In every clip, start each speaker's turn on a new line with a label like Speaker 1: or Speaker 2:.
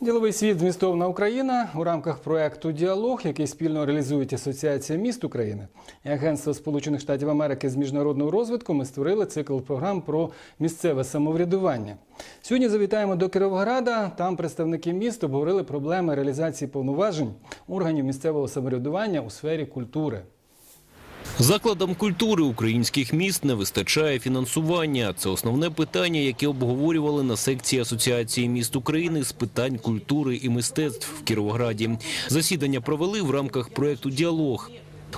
Speaker 1: Діловий світ змістовна Україна у рамках проекту Діалог, який спільно реалізують Асоціація міст України і Агентство Сполучених Штатів Америки з міжнародного розвитку. Ми створили цикл програм про місцеве самоврядування. Сьогодні завітаємо до Кіровограда. Там представники міст обговорили проблеми реалізації повноважень органів місцевого самоврядування у сфері культури.
Speaker 2: Закладам культури українських міст не вистачає фінансування. Це основне питання, яке обговорювали на секції Асоціації міст України з питань культури і мистецтв в Кіровограді. Засідання провели в рамках проекту Діалог.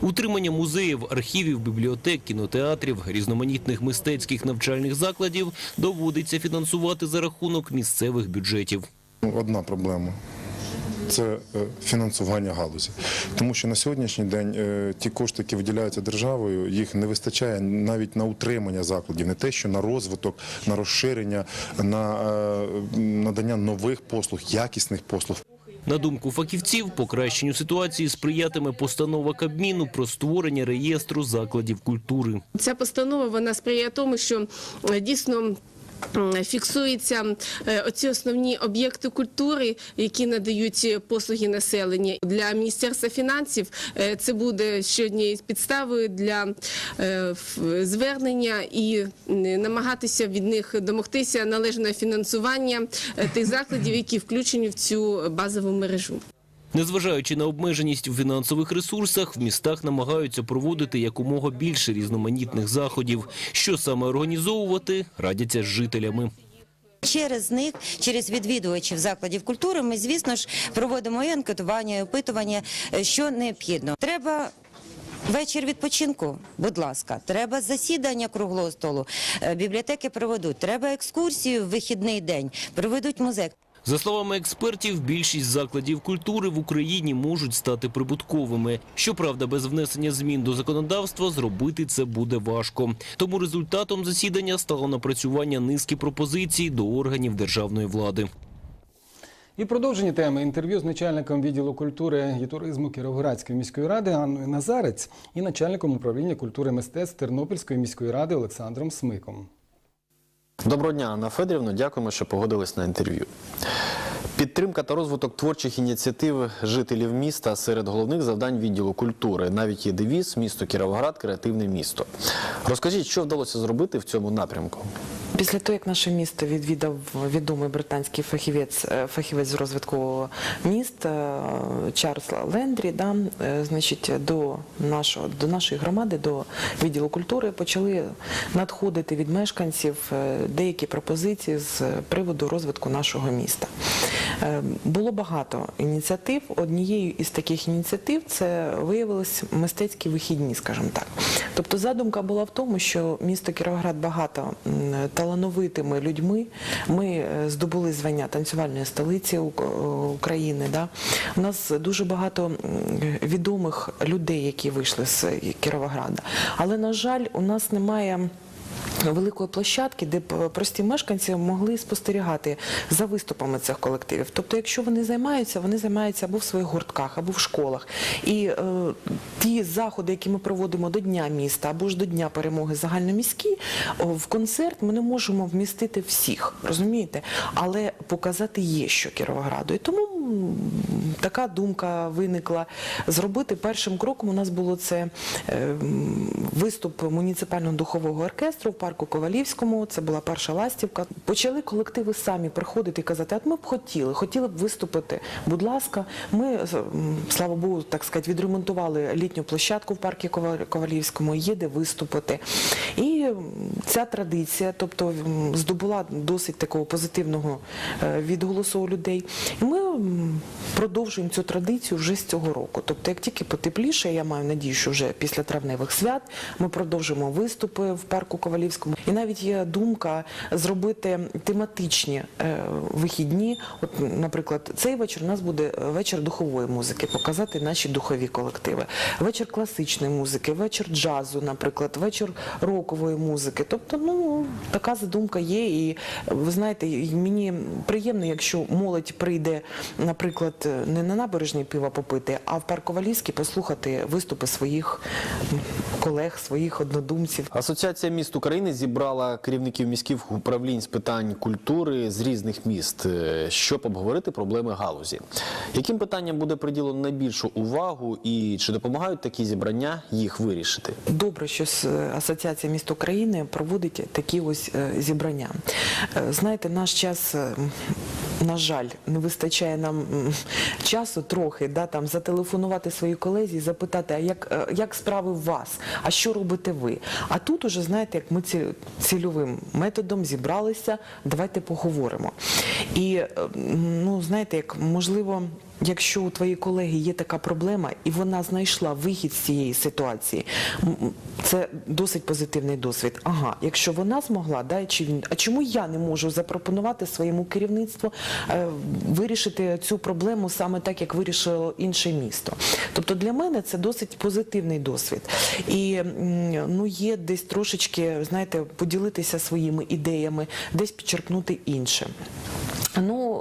Speaker 2: Утримання музеїв, архівів, бібліотек, кінотеатрів, різноманітних мистецьких навчальних закладів доводиться фінансувати за рахунок місцевих бюджетів.
Speaker 3: Ну, Одна проблема. Це е, фінансування галузі, тому що на сьогоднішній день е, ті кошти, які виділяються державою, їх не вистачає навіть на утримання закладів, не те, що на розвиток, на розширення, на е, надання нових послуг, якісних послуг.
Speaker 2: На думку фахівців, покращенню ситуації сприятиме постанова Кабміну про створення реєстру закладів культури.
Speaker 4: Ця постанова вона сприяє тому, що дійсно. Фіксуються е, оці основні об'єкти культури, які надають послуги населенню. Для міністерства фінансів е, це буде ще однією підставою для е, звернення і намагатися від них домогтися належного фінансування тих закладів, які включені в цю базову мережу.
Speaker 2: Незважаючи на обмеженість у фінансових ресурсах, в містах намагаються проводити якомога більше різноманітних заходів. Що саме організовувати, радяться з жителями.
Speaker 5: Через них, через відвідувачів закладів культури, ми, звісно ж, проводимо і анкетування, і опитування, е, що необхідно. Треба. Вечір відпочинку, будь ласка, треба засідання круглого столу, е, бібліотеки проведуть, треба екскурсію в вихідний день, проведуть музей.
Speaker 2: За словами експертів, більшість закладів культури в Україні можуть стати прибутковими. Щоправда, без внесення змін до законодавства зробити це буде важко. Тому результатом засідання стало напрацювання низки пропозицій до органів державної влади.
Speaker 1: І продовження теми інтерв'ю з начальником відділу культури і туризму Кіровоградської міської ради Анною Назарець і начальником управління культури мистецтв Тернопільської міської ради Олександром Смиком.
Speaker 6: Доброго дня, Анна Федорівна. Дякуємо, що погодились на інтерв'ю. Підтримка та розвиток творчих ініціатив жителів міста серед головних завдань відділу культури. Навіть є девіз місто Кіровоград креативне місто. Розкажіть, що вдалося зробити в цьому напрямку?
Speaker 7: Після того, як наше місто відвідав відомий британський фахівець, е, фахівець з розвитку міст е, Чарльз Лендрі, да, е, значить, до нашого до нашої громади, до відділу культури почали надходити від мешканців деякі пропозиції з приводу розвитку нашого міста. Е, Було багато ініціатив. Однією із таких ініціатив це виявилось мистецькі вихідні, скажімо так. Тобто задумка була в тому, що місто Кіровоград багато талановитими людьми. Ми е, здобули звання танцювальної столиці е, України. Да? У нас дуже багато відомих людей, які вийшли з Кіровограда. Але, на жаль, у нас немає. Великої площадки, де прості мешканці могли спостерігати за виступами цих колективів. Тобто, якщо вони займаються, вони займаються або в своїх гуртках, або в школах. І е, ті заходи, які ми проводимо до Дня міста або ж до Дня перемоги загальноміські, в концерт ми не можемо вмістити всіх, розумієте? Але показати є що Кіровограду. І тому така думка виникла зробити першим кроком. У нас було це е, виступ муніципального духового оркестру в парку Ковалівському. Це була перша ластівка. Почали колективи самі приходити і казати, от ми б хотіли, хотіли б виступити. Будь ласка, ми слава Богу, так сказати, відремонтували літню площадку в парку Ковалівському. Є де виступити. І ця традиція, тобто здобула досить такого позитивного е, відголосу у людей. І ми продовжуємо цю традицію вже з цього року. Тобто, як тільки потепліше, я маю надію, що вже після травневих свят ми продовжимо виступи в парку Ковалівському. І навіть є думка зробити тематичні е, вихідні. От, наприклад, цей вечір у нас буде вечір духової музики, показати наші духові колективи, вечір класичної музики, вечір джазу, наприклад, вечір рокової музики. Тобто, ну така задумка є. І ви знаєте, мені приємно, якщо молодь прийде наприклад, не на набережній пива попити, а в Парковалівській послухати виступи своїх колег, своїх однодумців.
Speaker 6: Асоціація міст України зібрала керівників міських управлінь з питань культури з різних міст, е, щоб обговорити проблеми галузі. Яким питанням буде приділено найбільшу увагу і чи допомагають такі зібрання їх вирішити?
Speaker 7: Добре, що с- Асоціація міст України проводить такі ось е, зібрання. Е, Знаєте, наш час, е, на жаль, не вистачає нам часу трохи да, там, зателефонувати своїй колезі і запитати, а як, як справи у вас, а що робите ви? А тут уже, знаєте, як ми ці- цільовим методом зібралися, давайте поговоримо. І, ну, знаєте, як можливо. Якщо у твоєї колеги є така проблема, і вона знайшла вихід з цієї ситуації, це досить позитивний досвід. Ага, якщо вона змогла, да, чи він, а чому я не можу запропонувати своєму керівництву е, вирішити цю проблему саме так, як вирішило інше місто? Тобто для мене це досить позитивний досвід. І ну, є десь трошечки, знаєте, поділитися своїми ідеями, десь підчеркнути інше.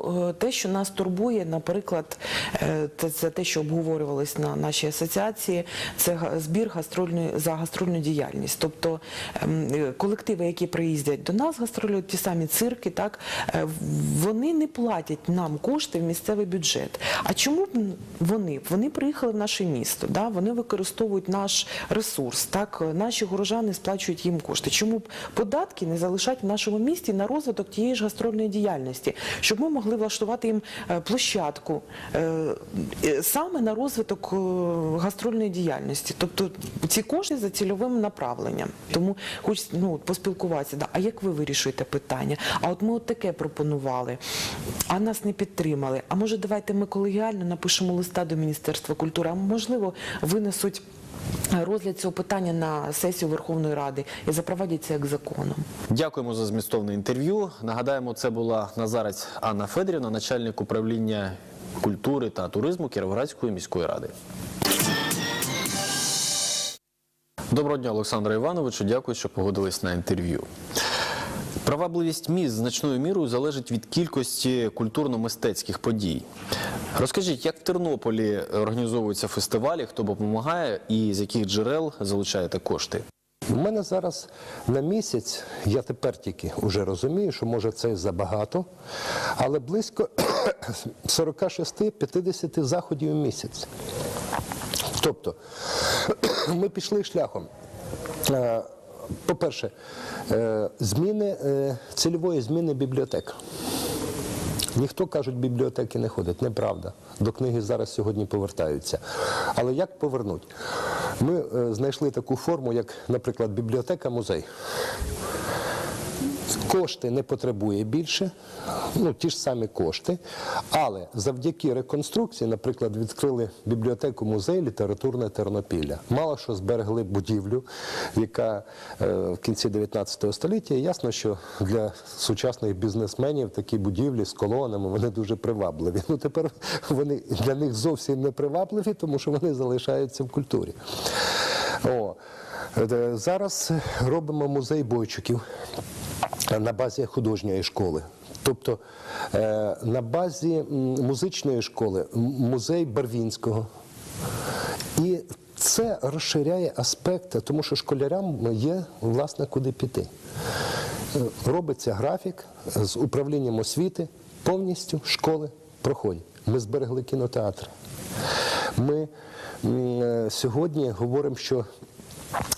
Speaker 7: Е, те, що нас турбує, наприклад, е, це, те, що обговорювалось на нашій асоціації, це збір гастрольної за гастрольну діяльність. Тобто ем, е, колективи, які приїздять до нас, гастролюють ті самі цирки, вони не платять нам кошти в місцевий бюджет. А чому б вони? Вони приїхали в наше місто, вони використовують наш ресурс, наші горожани сплачують їм кошти. Чому б податки не залишати в нашому місті на розвиток тієї ж гастрольної діяльності, щоб ми могли влаштувати їм е, площадку е, е, саме на розвиток гастрольної діяльності, тобто ці кошти за цільовим направленням. Тому хоч ну поспілкуватися. Да, а як ви вирішуєте питання? А от ми от таке пропонували, а нас не підтримали. А може, давайте ми колегіально напишемо листа до Міністерства культури, а можливо, винесуть. Розгляд цього питання на сесію Верховної Ради і запровадять це як законом.
Speaker 6: Дякуємо за змістовне інтерв'ю. Нагадаємо, це була Назарець Анна Федорівна, начальник управління культури та туризму Кіровоградської міської ради. Доброго дня, Олександра Івановичу. Дякую, що погодились на інтерв'ю. Привабливість міст значною мірою залежить від кількості культурно-мистецьких подій. Розкажіть, як в Тернополі організовуються фестивалі, хто допомагає і з яких джерел залучаєте кошти?
Speaker 8: У мене зараз на місяць, я тепер тільки вже розумію, що може це забагато, але близько 46-50 заходів в місяць. Тобто ми пішли шляхом. Е, По-перше, е, зміни, е, цільової зміни бібліотек. Ніхто кажуть, бібліотеки не ходить. Неправда. До книги зараз сьогодні повертаються. Але як повернуть? Ми е, знайшли таку форму, як, наприклад, бібліотека-музей. Кошти не потребує більше, ну ті ж самі кошти. Але завдяки реконструкції, наприклад, відкрили бібліотеку музей літературне Тернопілля. Мало що зберегли будівлю, яка е, в кінці 19 століття. І ясно, що для сучасних бізнесменів такі будівлі з колонами вони дуже привабливі. Ну тепер вони для них зовсім не привабливі, тому що вони залишаються в культурі. О, е, зараз робимо музей бойчиків на базі художньої школи. Тобто е, на базі музичної школи музей Барвінського. І це розширяє аспекти, тому що школярям є власне куди піти. Е, Робиться графік з управлінням освіти, повністю школи проходять. Ми зберегли кінотеатр. Ми е, сьогодні говоримо, що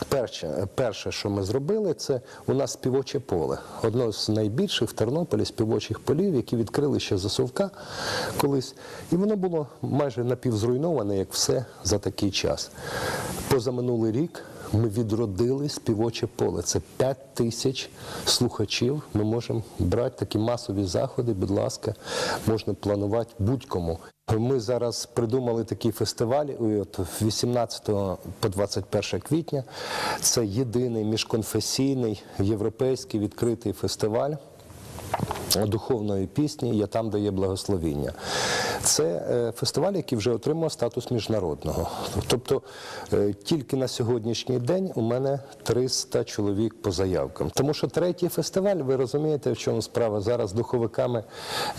Speaker 8: Перше, перше, що ми зробили, це у нас співоче поле. Одно з найбільших в Тернополі співочих полів, які відкрили ще за Совка колись. І воно було майже напівзруйноване, як все за такий час. Позаминулий рік ми відродили співоче поле. Це 5 тисяч слухачів. Ми можемо брати такі масові заходи, будь ласка, можна планувати будь-кому. Ми зараз придумали такі фестивалі. От 18 по 21 квітня це єдиний міжконфесійний європейський відкритий фестиваль духовної пісні «Я там, де є благословіння». Це е, фестиваль, який вже отримав статус міжнародного. Тобто е, тільки на сьогоднішній день у мене 300 чоловік по заявкам. Тому що третій фестиваль, ви розумієте, в чому справа зараз духовиками,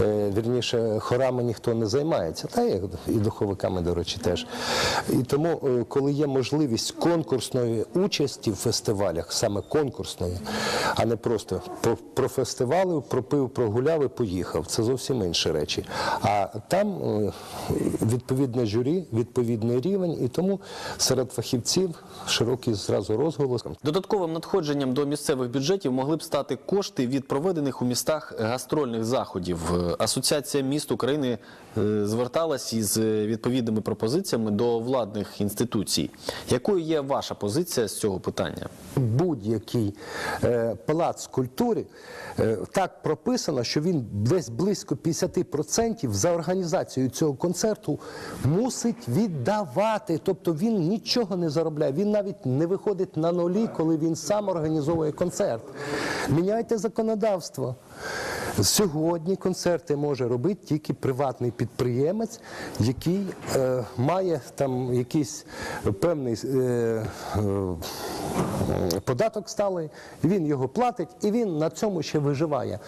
Speaker 8: е, вірніше, хорами ніхто не займається. Та і духовиками, до речі, теж. І тому, коли є можливість конкурсної участі в фестивалях, саме конкурсної, а не просто про- профестивалив, пропив, прогуляв і поїхав. Це зовсім інші речі. А там е, відповідне журі, відповідний рівень, і тому серед фахівців широкий зразу розголос.
Speaker 6: Додатковим надходженням до місцевих бюджетів могли б стати кошти від проведених у містах гастрольних заходів. Е, Асоціація міст України е, зверталась із відповідними пропозиціями до владних інституцій. Якою є ваша позиція з цього питання?
Speaker 8: будь-який е, палац культури е, так прописано, що він десь близько 50% за організацією цього концерту мусить віддавати. Тобто він нічого не заробляє. Він навіть не виходить на нулі, коли він сам організовує концерт. Міняйте законодавство. Сьогодні концерти може робити тільки приватний підприємець, який е, має там якийсь певний е, е, податок сталий, він його платить і він на цьому ще виживає.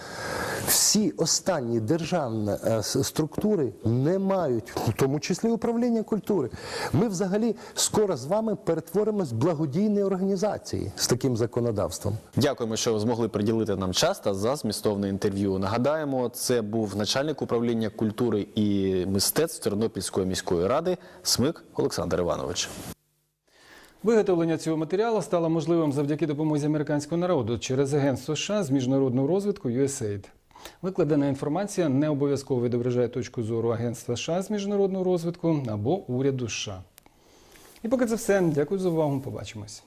Speaker 8: Всі останні державні е, структури не мають, в тому числі управління культури. Ми взагалі скоро з вами перетворимось в благодійні організації з таким законодавством.
Speaker 6: Дякуємо, що змогли приділити нам час та за змістовне інтерв'ю. Нагадаємо, це був начальник управління культури і мистецтв Тернопільської міської ради Смик Олександр Іванович.
Speaker 1: Виготовлення цього матеріалу стало можливим завдяки допомозі американського народу через Агентство США з міжнародного розвитку USAID. Викладена інформація не обов'язково відображає точку зору Агентства США з міжнародного розвитку або уряду США. І поки це все. Дякую за увагу. Побачимось.